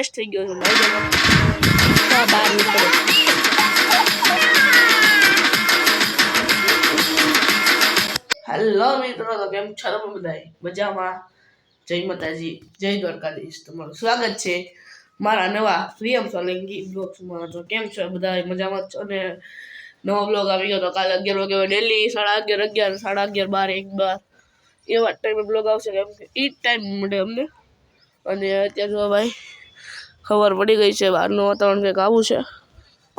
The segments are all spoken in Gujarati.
ફ્રેશ થઈ ગયો છું બહાર નીકળો હેલો મિત્રો, તો કેમ છો તમે બધા મજામાં? જય માતાજી, જય દ્વારકાધીશ. તમારું સ્વાગત છે મારા નવા પ્રિયમ સોલંકી બ્લોગ્સમાં. તો કેમ છો બધા મજામાં છો ને? નવો બ્લોગ આવી ગયો તો કાલે અગિયાર વાગે ડેલી સાડા અગિયાર અગિયાર, સાડા અગિયાર, બાર, એક, બાર. એવા ટાઈમે બ્લોગ આવશે કેમ કે એ જ ટાઈમ મળે અમને. અને અત્યારે ભાઈ ખબર પડી ગઈ છે બહારનું વાતાવરણ કંઈક આવું છે.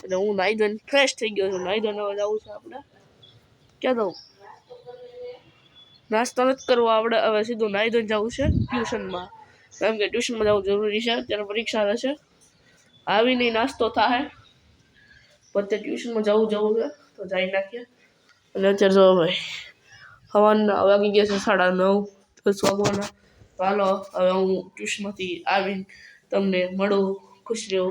એટલે હું નાહી ધોઈને ફ્રેશ થઈ ગયો છું. નાહી ધોઈને હવે જવું છે આપણે. ક્યાં જવું? નાસ્તો નથી કરવો આપણે. હવે સીધું નાહી ધોઈને જવું છે ટ્યુશનમાં. કેમ કે ટ્યુશનમાં જવું જરૂરી છે. ત્યારે પરીક્ષા રહેશે આવીને નાસ્તો થાય. પોતે ટ્યુશનમાં જવું જવું છે. તો જઈ નાખીએ. અને અત્યારે જો ભાઈ, હવાના વાગી ગયા છે સાડા નવ. દસ વાગવાના હાલો, હવે હું ટ્યુશનમાંથી આવીને તમને મળો, ખુશ રહો.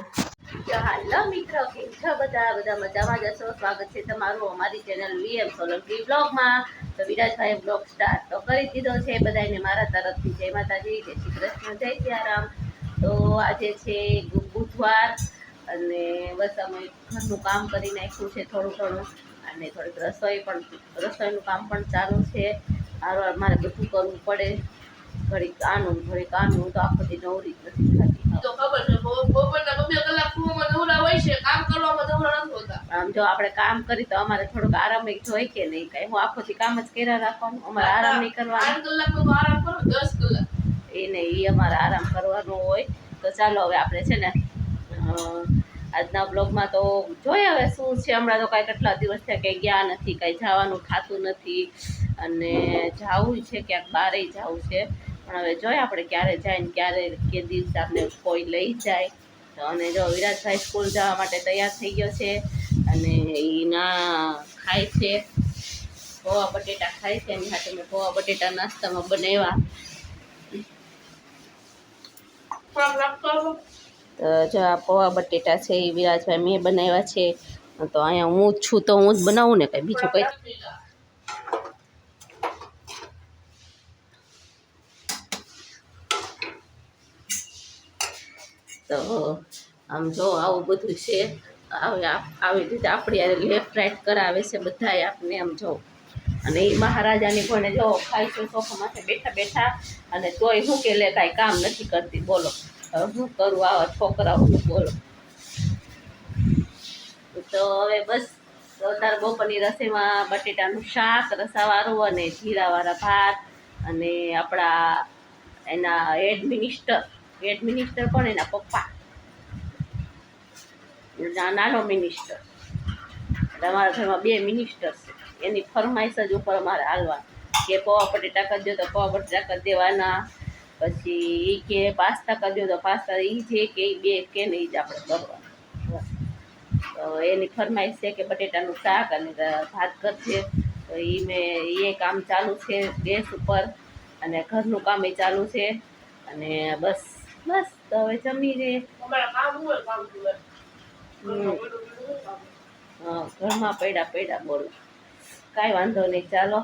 હાલો મિત્રો કેમ છો બધા બધા મજામાં જશો સ્વાગત છે તમારું અમારી ચેનલ વીએમ સોલંકી બ્લોગમાં. તો વિરાજભાઈ બ્લોગ સ્ટાર્ટ તો કરી દીધો છે બધાને મારા તરફથી જય માતાજી, જય શ્રી કૃષ્ણ, જય સિયારામ. તો આજે છે બુધવાર અને બસ અમે ઘરનું કામ કરી નાખ્યું છે થોડું ઘણું. અને થોડીક રસોઈ પણ, રસોઈનું કામ પણ ચાલુ છે. હારવાર મારે બધું કરવું પડે. ઘડીક આનું ઘડીક આનું, તો આખો દી નવરી જ નથી થતી તો ખબર છે બપો- બપોરના બબે કલાક કૂવામાં નવરા હોય છે કામ કરવામાં નવરા જો આપણે કામ કરી તો અમારે થોડુંક આરામ જોઈ કે નહીં કઈ. હું આખો થી કામ જ કર્યા રાખવાનું. અમારે આરામ નહીં કરવાનો. આરામ કરો દસ કલાક. એ નહીં એ અમારે આરામ કરવાનો હોય. તો ચાલો હવે આપણે છે ને આજના બ્લોગમાં તો જોઈએ હવે શું છે. હમણાં તો કાંઈ કેટલા દિવસ થયા કંઈ ગયા નથી કાંઈ જવાનું થતું નથી. અને જવું છે ક્યાંક બારે જવું છે. પણ હવે જોઈએ આપણે ક્યારે જાય ને ક્યારે કે દિવસે આપણે કોઈ લઈ જાય. તો અને જો વિરાજભાઈ સ્કૂલ જવા માટે તૈયાર થઈ ગયો છે. અને એ ના ખાય છે. પૌવા બટેટા ખાય છે. એની સાથે મેં પૌવા બટેટા નાસ્તામાં બનાવ્યા. તો જો આ પૌવા બટેટા છે એ વિરાજભાઈ મેં બનાવ્યા છે. તો અહીંયા હું જ છું તો હું જ બનાવું ને કંઈ બીજું કંઈ? તો આમ જો આવું બધું છે. આવે રીતે આપણી લેફ્ટ રાઈટ કરાવે છે બધાએ આપને આમ જો. અને એ મહારાજાની ભણે જો ખાય છે સોફા માથે બેઠા બેઠા અને તોય શું કે લે કાંઈ કામ નથી કરતી, બોલો. શું કરું, આવા છોકરાઓનું બોલો. તો હવે બસ તાર બપોરની રસોઈમાં બટેટાનું શાક, રસાવાળું અને જીરાવાળા ભાત અને આપણા એના હેડ મિનિસ્ટર હેડ મિનિસ્ટર પણ એના પપ્પા. નાનો મિનિસ્ટર એટલે અમારા ઘરમાં બે મિનિસ્ટર છે. એની ફરમાઈશ જ ઉપર અમારે હાલવા. કે પૌવા બટેટા કરી દો તો પૌવા બટેટા કરી દેવાના. પછી એ કે પાસ્તા કરી દો તો પાસ્તા. એ જે કે એ બે કે ને એ જ આપણે કરવાનું. તો એની ફરમાઈશ છે કે બટેટાનું શાક અને ભાત કરશે તો એ મેં એ કામ ચાલુ છે ગેસ ઉપર. અને ઘરનું કામ એ ચાલુ છે. અને બસ બસ, તો હવે જમી રે ઘરમાં પડ્યા પડ્યા બોલો. કાંઈ વાંધો નહીં ચાલો.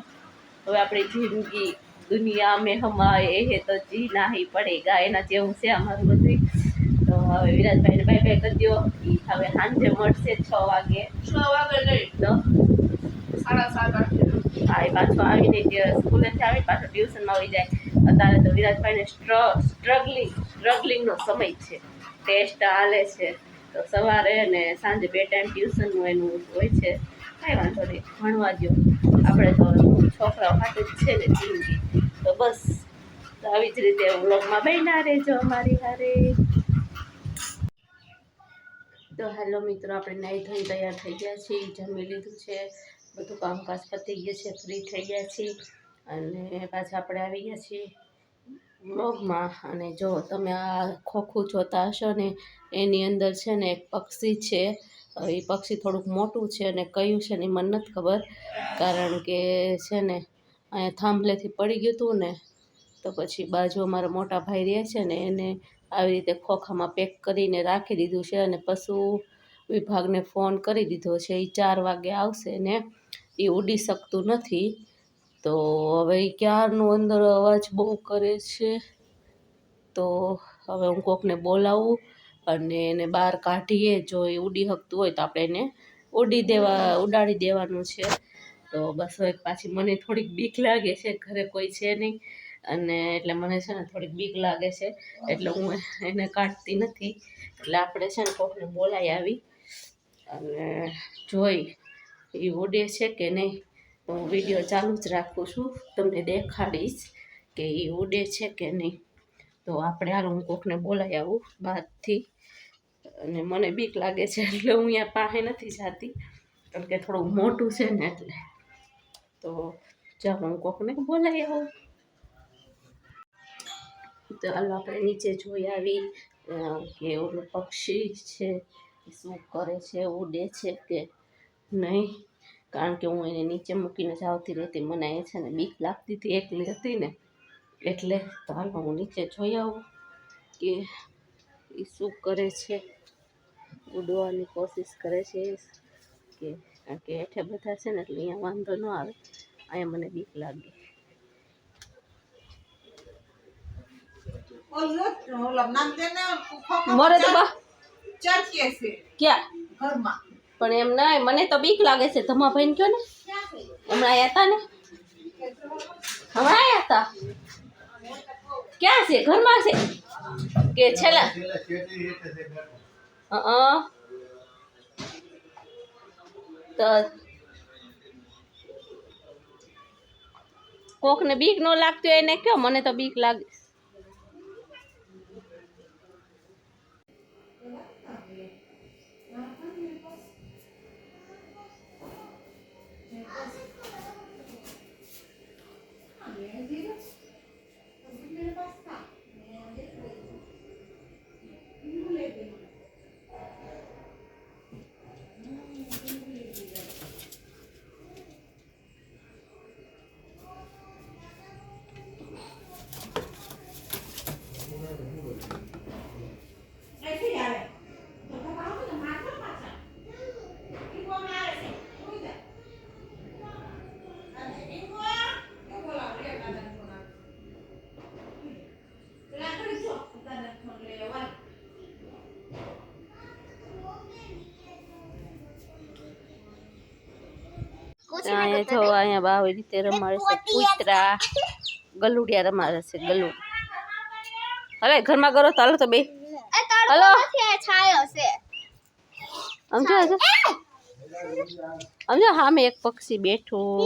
હવે આપણી જિંદગી દુનિયા મેં હમાએ હે તો જીના હી પડેગા એના જેવું છે અમારું બધું તો હવે વિરાજભાઈને બાય બાય કરી દો હવે સાંજે મળશે છ વાગે. છ વાગે નહીં તો સાડા સાત એ પાછો આવીને જે સ્કૂલેથી આવી પાછો ટ્યુશનમાં આવી જાય. અત્યારે તો વિરાજભાઈને સ્ટ્ર સ્ટ્રગલિંગ સ્ટ્રગલિંગનો સમય છે. ટેસ્ટ હાલે છે. તો સવારે ને સાંજે બે ટાઈમ ટ્યુશનનું એનું હોય છે, કાંઈ વાંધો નહીં. ભણવા દો આપણે તો છોકરાઓ હાથે જ છે ને જિંદગી. તો બસ તો આવી જ રીતે વ્લોગમાં બન્યા રહેજો અમારી હારે. તો હેલો મિત્રો, આપણે નાહી ધોઈને તૈયાર થઈ ગયા છીએ, જમી લીધું છે. બધું કામકાજ પતી ગયું છે, ફ્રી થઈ ગયા છીએ. અને પાછા આપણે આવી ગયા છીએ. બ્લોગમાં અને જો તમે આ ખોખું જોતા હશો ને, એની અંદર છે ને એક પક્ષી છે એ પક્ષી થોડુંક મોટું છે અને કયું છે ને એ મને નથી ખબર, કારણ કે છે ને અહીંયા થાંભલેથી પડી ગયું હતું ને, તો પછી બાજુ અમારા મોટા ભાઈ રહે છે ને, એને આવી રીતે ખોખામાં પેક કરીને રાખી દીધું છે અને પશુ વિભાગને ફોન કરી દીધો છે. એ ચાર વાગે આવશે ને એ ઉડી શકતું નથી. તો હવે ક્યારનું અંદર અવાજ બહુ કરે છે? તો હવે હું કોકને બોલાવું અને એને બહાર કાઢીએ. જો એ ઉડી શકતું હોય તો આપણે એને ઉડી દેવા, ઉડાડી દેવાનું છે. તો બસ હવે પાછી મને થોડીક બીક લાગે છે. ઘરે કોઈ છે નહીં. અને એટલે મને છે ને થોડીક બીક લાગે છે. એટલે હું એને કાઢતી નથી. એટલે આપણે છે ને કોકને બોલાવી આવી. અને જોઈ એ ઉડે છે કે નહીં? હું વીડિયો ચાલુ જ રાખું છું. તમને દેખાડીશ કે એ ઉડે છે કે નહીં. તો આપણે હાલ હું કોકને બોલાવી આવું બહારથી અને મને બીક લાગે છે એટલે હું અહીંયા પાસે નથી જાતી. કારણ કે થોડું મોટું છે ને એટલે. તો ચાલો હું કોકને બોલાવી આવું. તો હાલ આપણે નીચે જોઈ આવી કે ઓલું પક્ષી છે શું કરે છે, ઉડે છે કે નહીં. કારણ કે હું એને નીચે મૂકીને જ આવતી રહેતી મને એ છે ને બીક લાગતી હતી એકલી હતી ને. એટલે તો હાલમાં હું નીચે જોઈ આવું કે એ શું કરે છે. ઉડવાની કોશિશ કરે છે કે કારણ કે હેઠે બધા છે ને એટલે અહીંયા વાંધો ન આવે. અહીંયા મને બીક લાગે. મરે તો ક્યાં? ક્યાં પણ એમ ના, મને તો બીક લાગે છે. ધમા ભાઈ કયો ને? હમણાં આયા હતા ને? હમણાં હતા ક્યાં છે? ઘરમાં છે? કે છેલ્લા? અ તો કોકને બીક ન લાગતી એને કયો? મને તો બીક લાગે. અહીંયા જો અહીંયા બાવ આવી રીતે રમાડે છે કૂતરા ગલુડિયા રમાડે છે ગલુ હવે ઘરમાં કરો તો હાલો તો બે હલો સમજો સમજો હા મેં એક પક્ષી બેઠું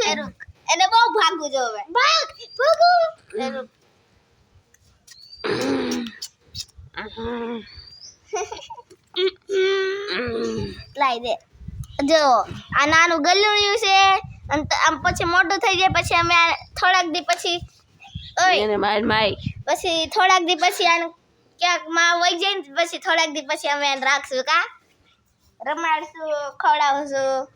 ગલુ એને બહુ ભાગું જોવે ભાગ ભાગો! લાઈ દે. જો આ નાનું ગલુડિયું છે. અને આમ પછી મોટું થઈ જાય પછી અમે થોડાક દી પછી ઓય માર માય પછી થોડાક દી પછી આનું ક્યાંકમાં વહી જાય ને પછી થોડાક દી પછી અમે એને રાખશું કા? રમાડશું ખવડાવશું.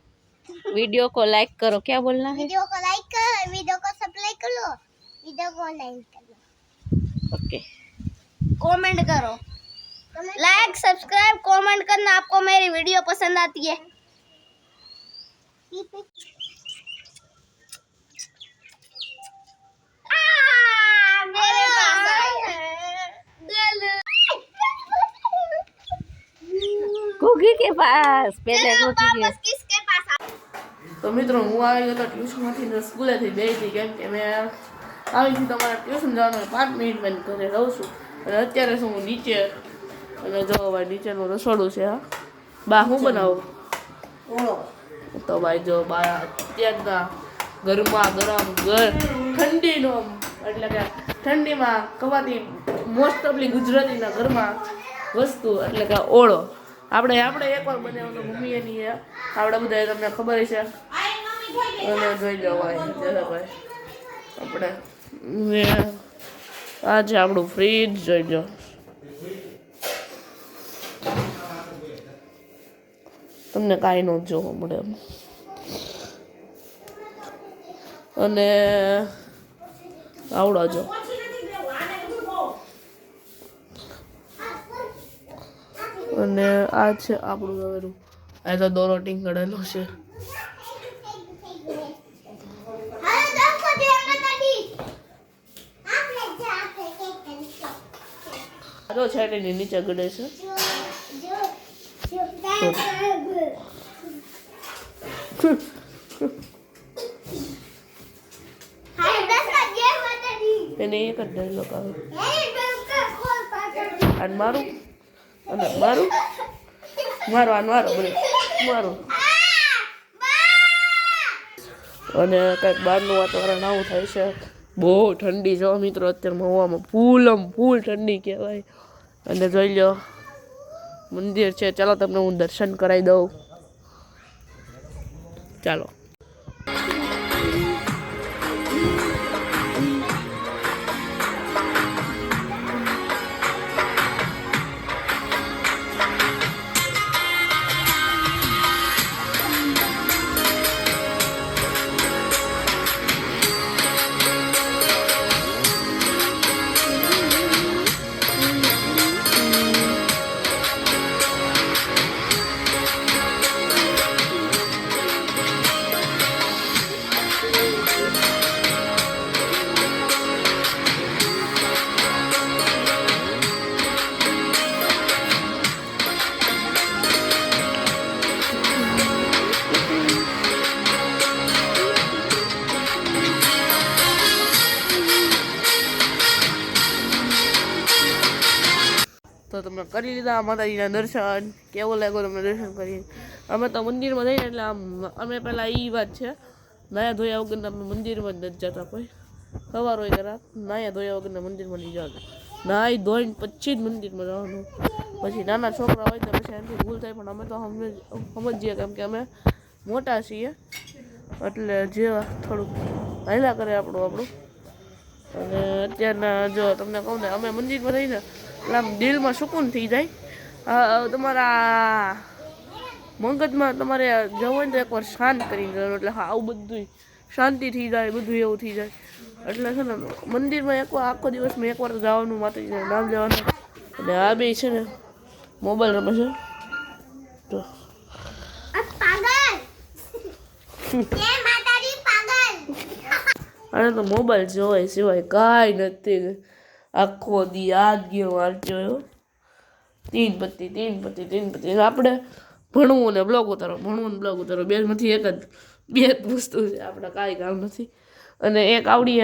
वीडियो को लाइक करो क्या बोलना है? वीडियो को लाइक करो वीडियो को सब्सक्राइब करो वीडियो को लाइक करो ओके। कमेंट करो। लाइक सब्सक्राइब कमेंट करना आपको मेरी वीडियो पसंद आती है। आ, मेरे पास घोघी के पास पहले घोघी के। તો મિત્રો હું આવી ગયો હતો ટ્યુશનમાંથી સ્કૂલેથી બે હતી કેમ કે મેં આવીથી તમારે ટ્યુશન જવાનું પાંચ મિનિટ મેં ઘરે રહું છું. અને અત્યારે શું હું નીચે અને જો ભાઈ નીચેનું રસોડું છે હા. બા હું બનાવું? તો ભાઈ જો બા અત્યારના ગરમા ગરમ ગર ઠંડીનો એટલે કે ઠંડીમાં ખવાતી મોસ્ટ ઓફલી ગુજરાતીના ઘરમાં વસ્તુ એટલે કે ઓળો. આપણે આપણે એકવાર બનાવ્યો મમ્મી એની આપણે બધા તમને ખબર છે. અને જોઈ જવાય ભાઈ. આપણે આજે આપણું ફ્રીજ જોઈ જો તમને કાંઈ ન જોવા મળે અને આવડો જો. અને આ છે આપણું હવેનું આ તો દોરો ટીંગડેલો છે. તો છે એની નીચે ગડે છે. એને એક જ ડાયલોગ આવે. અને મારું? અને મારું? મારો આ મારો બધે મારું. અને કંઈક બહારનું વાતાવરણ આવું થાય છે. બહુ ઠંડી જો મિત્રો, અત્યારે હવામાં ફૂલમ ફૂલ ઠંડી કહેવાય. અને જોઈ લો, મંદિર છે. ચાલો તમને હું દર્શન કરાવી દઉં. ચાલો. કરી લીધા, માતાજીના દર્શન, કેવું લાગ્યું તમને દર્શન કરી? અમે તો મંદિરમાં જઈએ એટલે આમ, અમે પહેલાં એ વાત છે, નાયા ધોયા વગરના અમે મંદિરમાં જ નથી જતા કોઈ. સવાર હોય કે નાયા ધોયા વગરના મંદિરમાં નહીં જવાનું. નાહી ધોઈને પછી જ મંદિરમાં જવાનું. પછી નાના છોકરા હોય તો પછી એનાથી ભૂલ થાય, પણ અમે તો સમજીએ કેમ કે અમે મોટા છીએ. એટલે જે થોડુંક હાલ્યા કરે આપણું આપણું. અને અત્યારના જો તમને કહું ને, અમે મંદિરમાં રહીને એટલે આમ દિલમાં સુકૂન થઈ જાય? તમારા મગજમાં તમારે જવું તો એકવાર શાંત કરીને જવાનું એટલે હા આવું બધું શાંતિ થઈ જાય બધું એવું થઈ જાય. એટલે છે ને મંદિરમાં એકવાર આખો દિવસમાં એકવાર જવાનું માતાજીને નામ લેવાનું. અને આ બે છે ને મોબાઈલ રમે છે. તો આને તો મોબાઈલ જોવાય સિવાય કાંઈ નથી. આખો દી આ જ ગયો વાંચ્યો તીન પત્તી તીન પત્તી તીન પત્તી આપણે ભણવું ને બ્લોગ ઉતારો ભણવું ને બ્લોગ ઉતારો બેમાંથી એક જ બે જ વસ્તુ છે. આપણે કાંઈ કામ નથી. અને એક આવડી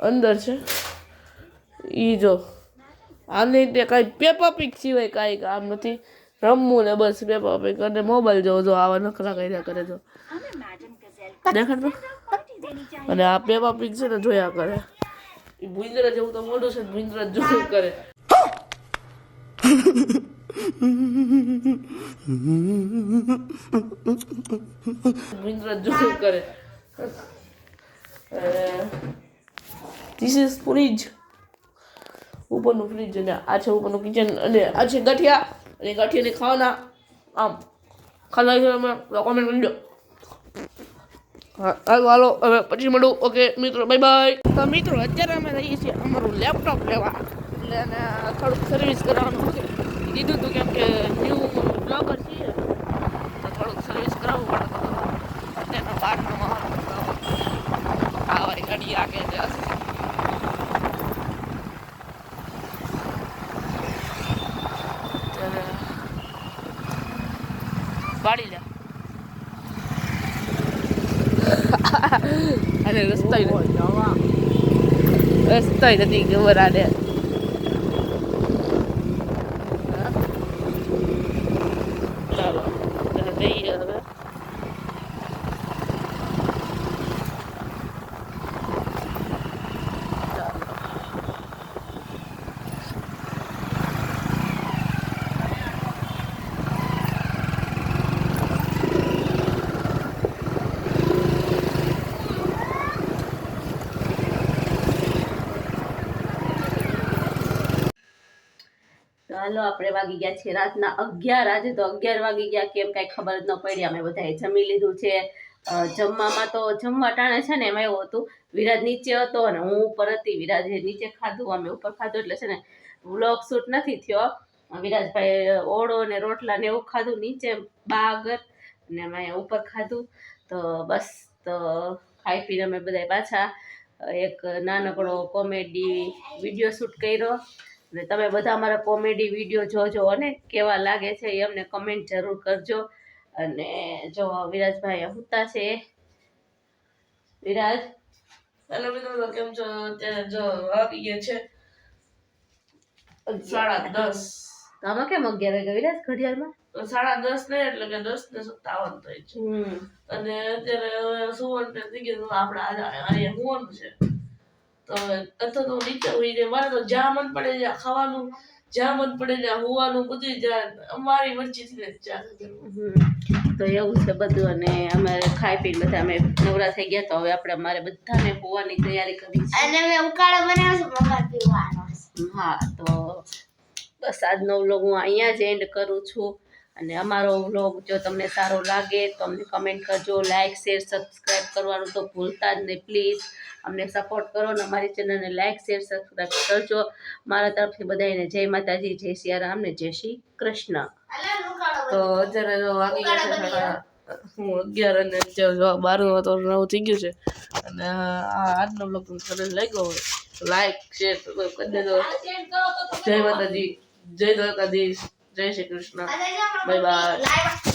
અંદર છે. એ જો. આની તે કાંઈ પેપર પિક સિવાય કાંઈ કામ નથી. રમવું ને બસ પેપર પિક અને મોબાઈલ જોવો જો આવા નખરા કર્યા કરે જો દેખાડ અને આ પેપર પિક છે ને જોયા કરે. ભૂંદરા જેવું તો મોઢું છે ભૂંદરા જોયું કરે. ભૂંદરા જોયું કરે. ધીસ ઇઝ ફ્રીજ ઉપરનું ફ્રીજ અને આ છે ઉપરનું કિચન અને આ છે ગાંઠિયા. અને ગઠિયાને ખાવાના. આમ. તમે કોમેન્ટ કરી દો. હાલો હાલો, હવે પછી મળું. ઓકે મિત્રો બાય બાય તો મિત્રો, અત્યારે અમે રહીએ છીએ અમારું લેપટોપ લેવા. એટલે એને થોડુંક સર્વિસ કરાવવાનું છે. કીધું હતું કેમ કે ન્યૂ બ્લોગર છીએ, તો થોડુંક સર્વિસ કરાવવું પડે તો તેના બહારનો આ ગાડી આગળ જશે ત્યારે પાડી લે અને રસ્તા રસ્તા નથી ખબર આને ચાલો ત્યારે જઈએ હવે હાલો આપણે વાગી ગયા છે રાતના અગિયાર. આજે તો અગિયાર વાગી ગયા, કેમ કાંઈ ખબર જ ન પડી. અમે બધાએ જમી લીધું છે. જમવામાં તો જમવા ટાણે છે ને એમાં એવું હતું, વિરાજ નીચે હતો અને હું ઉપર હતી. વિરાજે નીચે ખાધું, અમે ઉપર ખાધું. એટલે છે ને વ્લોગ શૂટ નથી થયો. વિરાજભાઈ ઓળો ને રોટલા ને એવું ખાધું, નીચે બા અને અમે ઉપર ખાધું. તો બસ, તો ખાઈ પીને અમે બધા પાછા એક નાનકડો કોમેડી વીડિયો શૂટ કર્યો. અને તમે બધા અમારા કોમેડી વીડિયો જોજો અને કેવા લાગે છે એ અમને કમેન્ટ જરૂર કરજો અને જો વિરાજભાઈ હુતા છે વિરાજ હેલો મિત્રો કેમ છો અત્યારે જો આવી ગયા છે સાડા દસ તમે કેમ અગિયાર વાગે વિરાજ ઘડિયાળમાં સાડા દસ ને એટલે કે દસ ને સત્તાવન થાય છે અને અત્યારે સુવર્ણ થઈ ગયું આપણે આજે અહીંયા સુવાનું છે અથવા તો નીચે હોઈ મારે તો જ્યાં મન પડે ત્યાં ખાવાનું જ્યાં મન પડે ત્યાં હોવાનું બધું જ્યાં અમારી મરજીથી ચાલે છે. હમ. તો એવું છે બધું અને અમે ખાઈ પીને બધા અમે નવરા થઈ ગયા તો હવે આપણે અમારે બધાને હોવાની તૈયારી કરી છે અને અમે ઉકાળો બનાવ્યો છે મગર પીવાનો હા તો બસ આજનો વ્લોગ હું અહીંયા જ એન્ડ કરું છું અને અમારો વ્લોગ જો તમને સારો લાગે તો અમને કમેન્ટ કરજો લાઇક શેર સબસ્ક્રાઈબ કરવાનું તો ભૂલતા જ નહીં. પ્લીઝ અમને સપોર્ટ કરો અને અમારી ચેનલને લાઇક શેર સબસ્ક્રાઈબ કરજો. મારા તરફથી બધાને જય માતાજી જય સિયારામ ને જય શ્રી કૃષ્ણ. તો અત્યારે વાગી ગયા હું અગિયાર અને બારનું તો નવું થઈ ગયું છે. અને આ આજનો બ્લોગ તમને સરસ લાગ્યો હોય તો શેર કરી દેજો જય માતાજી જય દ્વારકાધીશ. જય શ્રી કૃષ્ણ. Bye bye